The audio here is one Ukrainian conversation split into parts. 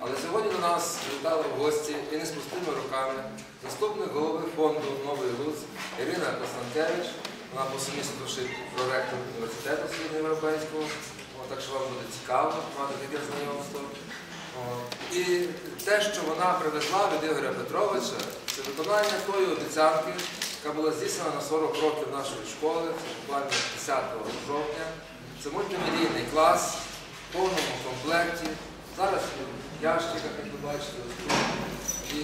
Але сьогодні до нас вітали гості і не з пустими руками заступник голови фонду Новий Луц Ірина Костанкевич, вона по сумісності проректор університету Східноєвропейського. Так що вам буде цікаво мати таке знайомство. І те, що вона привезла від Ігоря Петровича, це виконання тої обіцянки, яка була здійснена на 40 років нашої школи, це буквально 10 жовтня. Це мультимедійний клас в повному комплекті. Зараз в ящиках, як ви бачите. І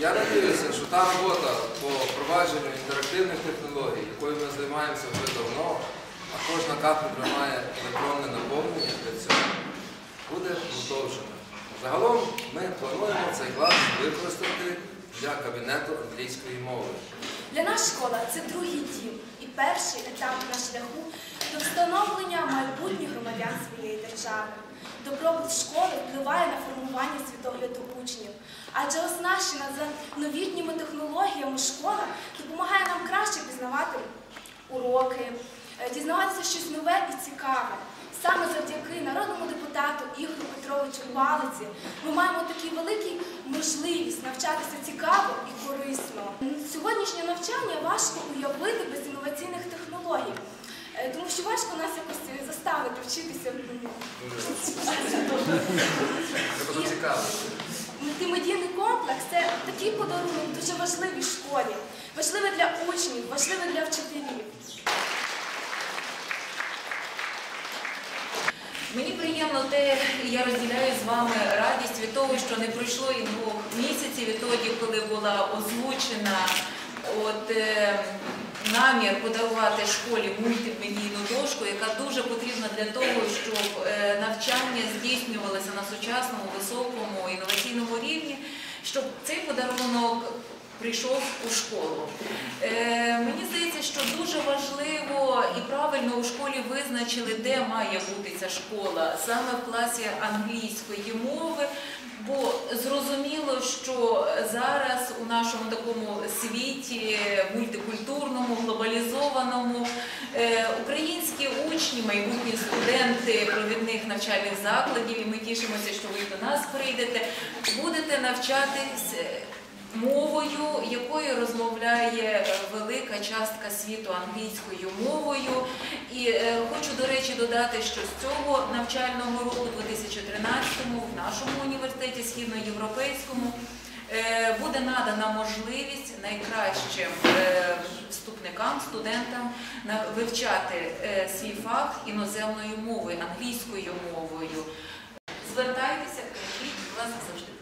я надіюся, що та робота по впровадженню інтерактивних технологій, якою ми займаємося вже давно, а кожна кафедра має електронне наповнення для цього, буде продовжена. Загалом ми плануємо цей клас використати для кабінету англійської мови. Для нас школа це другий дім і перший етап на шляху до встановлення майбутніх громадян своєї держави. Добробут школи впливає на формування світогляду учнів, адже оснащена за новітніми технологіями школа допомагає нам краще пізнавати уроки, е, дізнаватися щось нове і цікаве. Саме завдяки народному депутату Ігорю Петровичу Палиці ми маємо таку велику можливість навчатися цікаво і корисно. Сьогоднішнє навчання важко уявити без інноваційних технологій, е, тому що важко нас якось заставити вчитися. Це просто цікаво. Мультимедійний комплекс це такий подарунок дуже важливий школі, важливий для учнів, важливий для вчителів. Мені приємно те, і я розділяю з вами радість від того, що не пройшло і двох місяців відтоді, коли була озвучена от, е, намір подарувати школі мультимедійну дошку, яка дуже потрібна для того, щоб е, навчання здійснювалося на сучасному, високому, інноваційному рівні, щоб цей подарунок прийшов у школу. Е, мені здається, що дуже важливо і правильно у школі визначили, де має бути ця школа, саме в класі англійської мови. Що зараз у нашому такому світі мультикультурному, глобалізованому е, українські учні, майбутні студенти провідних навчальних закладів, і ми тішимося, що ви до нас прийдете, будете навчатись мовою, якою розмовляє е, велика частка світу англійською мовою. І е, хочу, до речі, додати, що з цього навчального року, 2013-му, в нашому університеті східноєвропейському, е, буде надана можливість найкращим вступникам, студентам вивчати свій фах іноземною мовою, англійською мовою. Звертайтеся, кажіть, вас завжди.